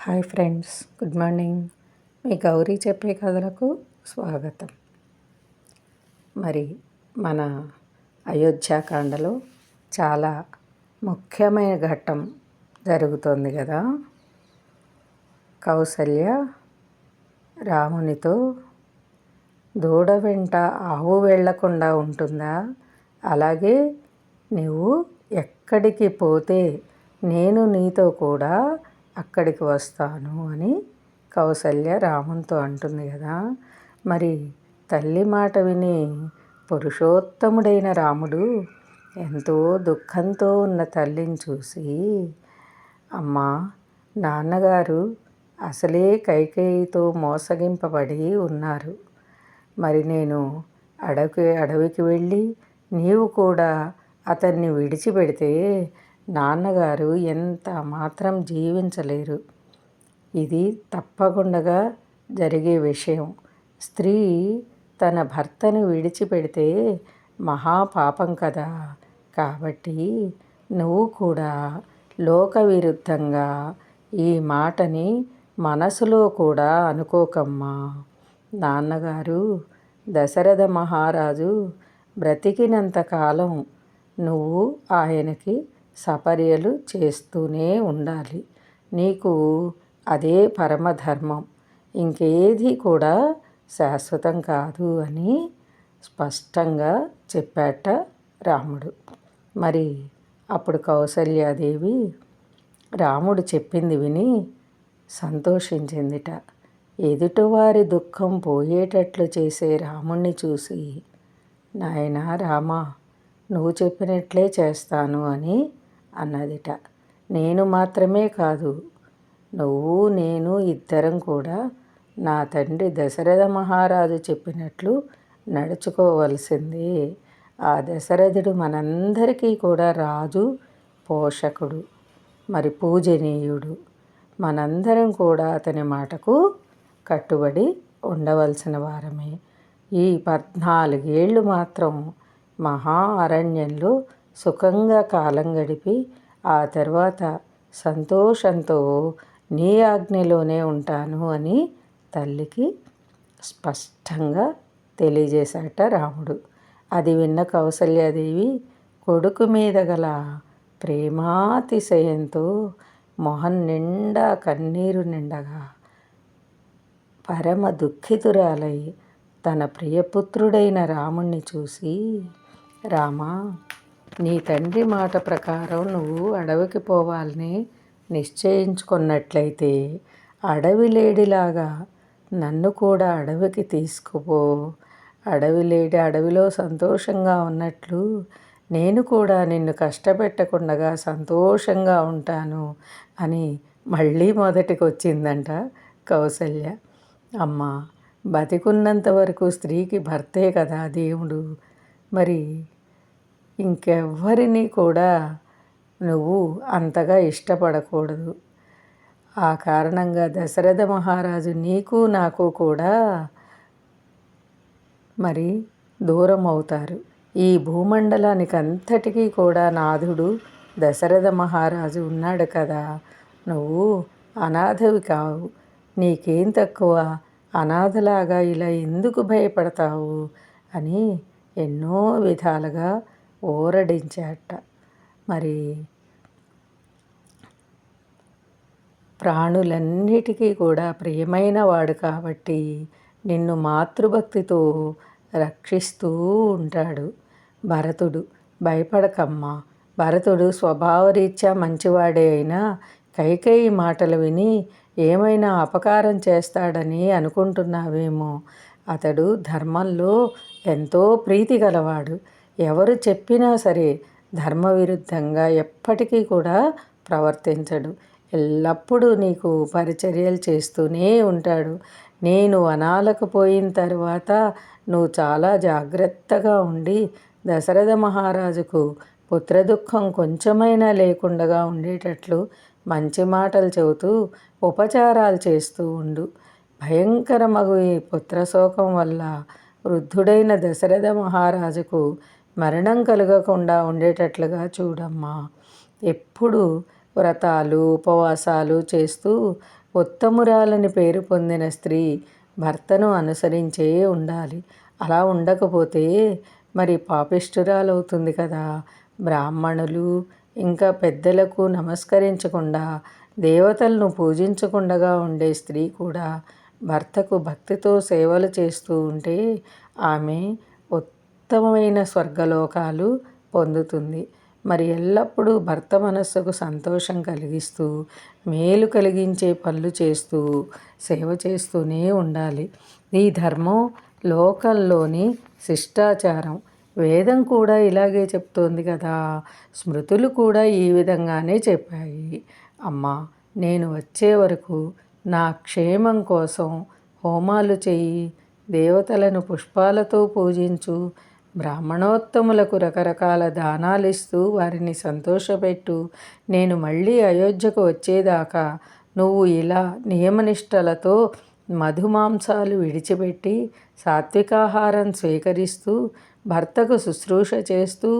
Hi friends good morning. మీ గౌరీ చెప్పే కథలకు స్వాగతం. మరి మన అయోధ్యాకాండలో చాలా ముఖ్యమైన ఘట్టం జరుగుతుంది కదా. కౌసల్య రామునితో దూడ వెంట ఆవు వెళ్ళకుండా ఉంటుందా? అలాగే నువ్వు ఎక్కడికి పోతే నేను నీతో కూడా అక్కడికి వస్తాను అని కౌసల్య రామునితో అంటుంది కదా. మరి తల్లి మాట విని పురుషోత్తముడైన రాముడు ఎంతో దుఃఖంతో ఉన్న తల్లిని చూసి అమ్మా నాన్నగారు అసలే కైకేయితో మోసగింపబడి ఉన్నారు. మరి నేను అడవి అడవికి వెళ్ళి నీవు కూడా అతన్ని విడిచిపెడితే నాన్నగారు ఎంత మాత్రం జీవించలేరు. ఇది తప్పకుండా జరిగే విషయం. స్త్రీ తన భర్తను విడిచిపెడితే మహాపాపం కదా. కాబట్టి నువ్వు కూడా లోక విరుద్ధంగా ఈ మాటని మనసులో కూడా అనుకోకమ్మా. నాన్నగారు దశరథ మహారాజు బ్రతికినంతకాలం నువ్వు ఆయనకి సపర్యలు చేస్తూనే ఉండాలి. నీకు అదే పరమధర్మం. ఇంకేది కూడా శాశ్వతం కాదు అని స్పష్టంగా చెప్పాట రాముడు. మరి అప్పుడు కౌసల్యాదేవి రాముడు చెప్పింది విని సంతోషించిందిట. ఎదుటివారి దుఃఖం పోయేటట్లు చేసే రాముణ్ణి చూసి నాయనా రామా నువ్వు చెప్పినట్లే చేస్తాను అని అన్నదిట. నేను మాత్రమే కాదు నువ్వు నేను ఇద్దరం కూడా నా తండ్రి దశరథ మహారాజు చెప్పినట్లు నడుచుకోవలసింది. ఆ దశరథుడు మనందరికీ కూడా రాజు పోషకుడు మరి పూజనీయుడు. మనందరం కూడా అతని మాటకు కట్టుబడి ఉండవలసిన వారమే. ఈ పద్నాలుగేళ్ళు మాత్రం మహా అరణ్యంలో సుఖంగా కాలం గడిపి ఆ తర్వాత సంతోషంతో నీ ఆజ్ఞలోనే ఉంటాను అని తల్లికి స్పష్టంగా తెలియజేశాట రాముడు. అది విన్న కౌసల్యాదేవి కొడుకు మీద గల ప్రేమాతిశయంతో మొహం నిండా కన్నీరు నిండగా పరమ దుఃఖితురాలై తన ప్రియపుత్రుడైన రాముణ్ణి చూసి రామా నీ తండ్రి మాట ప్రకారం నువ్వు అడవికి పోవాలని నిశ్చయించుకున్నట్లయితే అడవి లేడిలాగా నన్ను కూడా అడవికి తీసుకుపో. అడవి లేడి అడవిలో సంతోషంగా ఉన్నట్లు నేను కూడా నిన్ను కష్టపెట్టకుండా సంతోషంగా ఉంటాను అని మళ్ళీ మొదటికి వచ్చిందంట కౌసల్య. అమ్మ బతికున్నంత వరకు స్త్రీకి భర్తే కదా దేవుడు. మరి ఇంకెవ్వరిని కూడా నువ్వు అంతగా ఇష్టపడకూడదు. ఆ కారణంగా దశరథ మహారాజు నీకు నాకు కూడా మరి దూరం అవుతారు ఈ భూమండలానికి అంతటికీ కూడా నాథుడు దశరథ మహారాజు ఉన్నాడు కదా. నువ్వు అనాథవి కావు. నీకేం తక్కువ? అనాథలాగా ఇలా ఎందుకు భయపడతావు? అని ఎన్నో విధాలుగా ఊరడించాట. మరి ప్రాణులన్నిటికీ కూడా ప్రియమైన వాడు కాబట్టి నిన్ను మాతృభక్తితో రక్షిస్తూ ఉంటాడు. భరతుడు భయపడకమ్మా. భరతుడు స్వభావరీత్యా మంచివాడే అయినా కైకేయి మాటలు విని ఏమైనా అపకారం చేస్తాడని అనుకుంటున్నావేమో. అతడు ధర్మంలో ఎంతో ప్రీతి గలవాడు. ఎవరు చెప్పినా సరే ధర్మ విరుద్ధంగా ఎప్పటికీ కూడా ప్రవర్తించడు. ఎల్లప్పుడూ నీకు పరిచర్యలు చేస్తూనే ఉంటాడు. నేను వనాలకు పోయిన తర్వాత నువ్వు చాలా జాగ్రత్తగా ఉండి దశరథ మహారాజుకు పుత్రదుఖం కొంచెమైనా లేకుండా ఉండేటట్లు మంచి మాటలు చెబుతూ ఉపచారాలు చేస్తూ ఉండు. భయంకరమగు ఈ పుత్రశోకం వల్ల వృద్ధుడైన దశరథ మహారాజుకు మరణం కలగకుండా ఉండేటట్లుగా చూడమ్మా. ఎప్పుడు వ్రతాలు ఉపవాసాలు చేస్తూ ఉత్తమురాలని పేరు పొందిన స్త్రీ భర్తను అనుసరించే ఉండాలి. అలా ఉండకపోతే మరి పాపిష్ఠురాలవుతుంది కదా. బ్రాహ్మణులు ఇంకా పెద్దలకు నమస్కరించకుండా దేవతలను పూజించకుండా ఉండే స్త్రీ కూడా భర్తకు భక్తితో సేవలు చేస్తూ ఉంటే ఆమె ఉత్తమమైన స్వర్గలోకాలు పొందుతుంది. మరి ఎల్లప్పుడూ భర్త మనస్సుకు సంతోషం కలిగిస్తూ మేలు కలిగించే పనులు చేస్తూ సేవ చేస్తూనే ఉండాలి. ఈ ధర్మం లోకంలోని శిష్టాచారం. వేదం కూడా ఇలాగే చెప్తోంది కదా. స్మృతులు కూడా ఈ విధంగానే చెప్పాయి. అమ్మా నేను వచ్చే వరకు నా క్షేమం కోసం హోమాలు చెయ్యి దేవతలను పుష్పాలతో పూజించు. బ్రాహ్మణోత్తములకు రకరకాల దానాలిస్తూ వారిని సంతోషపెట్టు. నేను మళ్ళీ అయోధ్యకు వచ్చేదాకా నువ్వు ఇలా నియమనిష్టలతో మధుమాంసాలు విడిచిపెట్టి సాత్వికాహారం స్వీకరిస్తూ భర్తకు శుశ్రూష చేస్తూ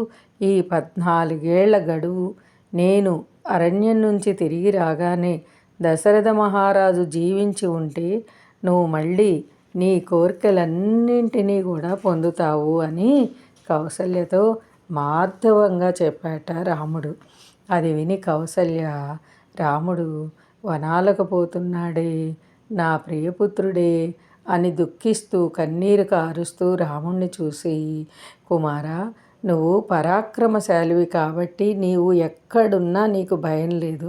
ఈ పద్నాలుగేళ్ళ గడువు నేను అరణ్యం నుంచి తిరిగి రాగానే దశరథ మహారాజు జీవించి ఉంటే నువ్వు మళ్ళీ నీ కోరికలన్నింటినీ కూడా పొందుతావు అని కౌసల్యతో మార్ధవంగా చెప్పాట రాముడు. అది విని కౌసల్య రాముడు వనాలకు పోతున్నాడే నా ప్రియపుత్రుడే అని దుఃఖిస్తూ కన్నీరు కారుస్తూ రాముణ్ణి చూసి కుమారా నువ్వు పరాక్రమశాలివి కాబట్టి నీవు ఎక్కడున్నా నీకు భయం లేదు.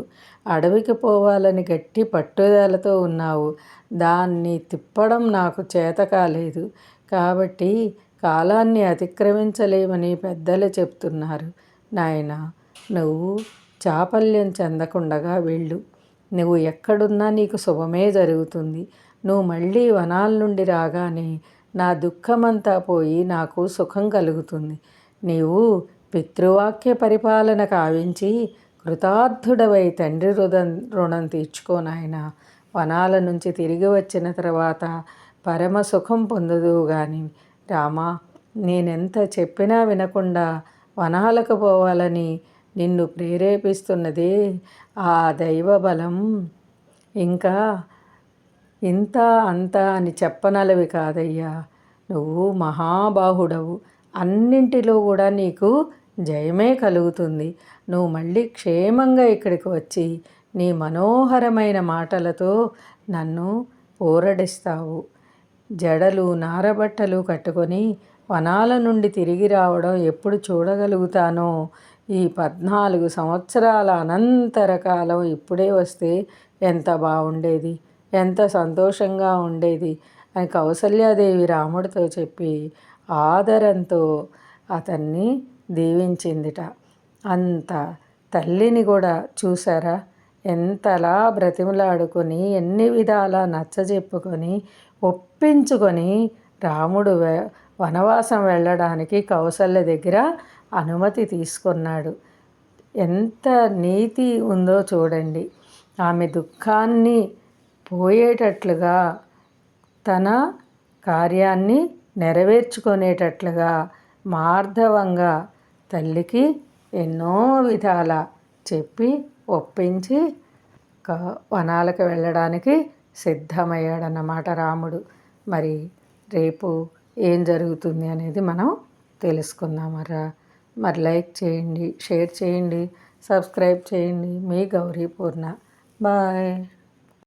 అడవికి పోవాలని గట్టి పట్టుదలతో ఉన్నావు. దాన్ని తిప్పడం నాకు చేత కాలేదు. కాబట్టి కాలాన్ని అతిక్రమించలేమని పెద్దలు చెప్తున్నారు. నాయన నువ్వు చాపల్యం చెందకుండగా వెళ్ళు. నువ్వు ఎక్కడున్నా నీకు శుభమే జరుగుతుంది. నువ్వు మళ్ళీ వనాల నుండి రాగానే నా దుఃఖమంతా పోయి నాకు సుఖం కలుగుతుంది. నీవు పితృవాక్య పరిపాలన కావించి కృతార్థుడవై తండ్రి రుదం రుణం తీర్చుకోనాయన వనాల నుంచి తిరిగి వచ్చిన తర్వాత పరమ సుఖం పొందదు కానీ రామా నేనెంత చెప్పినా వినకుండా వనాలకు పోవాలని నిన్ను ప్రేరేపిస్తున్నదే ఆ దైవ బలం ఇంకా ఇంత అంత అని చెప్పనలవి కాదయ్యా. నువ్వు మహాబాహుడవు. అన్నింటిలో కూడా నీకు జయమే కలుగుతుంది. నువ్వు మళ్ళీ క్షేమంగా ఇక్కడికి వచ్చి నీ మనోహరమైన మాటలతో నన్ను ఊరడిస్తావు జడలు నారబట్టలు కట్టుకొని వనాల నుండి తిరిగి రావడం ఎప్పుడు చూడగలుగుతానో? ఈ పద్నాలుగు సంవత్సరాల అనంతర కాలం ఇప్పుడే వస్తే ఎంత బాగుండేది ఎంత సంతోషంగా ఉండేది అని కౌసల్యాదేవి రాముడితో చెప్పి ఆదరంతో అతన్ని దీవించిందిట. అంత తల్లిని కూడా చూసారా ఎంతలా బ్రతిమలాడుకొని ఎన్ని విధాలా నచ్చజెప్పుకొని ఒప్పించుకొని రాముడు వనవాసం వెళ్ళడానికి కౌసల్య దగ్గర అనుమతి తీసుకున్నాడు. ఎంత నీతి ఉందో చూడండి. ఆమె దుఃఖాన్ని పోయేటట్లుగా తన కార్యాన్ని నెరవేర్చుకునేటట్లుగా మార్ధవంగా తల్లికి ఎన్నో విధాల చెప్పి ఒప్పించి వనాలకు వెళ్ళడానికి సిద్ధమయ్యాడన్నమాట రాముడు. మరి రేపు ఏం జరుగుతుంది అనేది మనం తెలుసుకుందామరా మరి లైక్ చేయండి షేర్ చేయండి సబ్స్క్రైబ్ చేయండి. మీ గౌరీ పూర్ణ. బాయ్.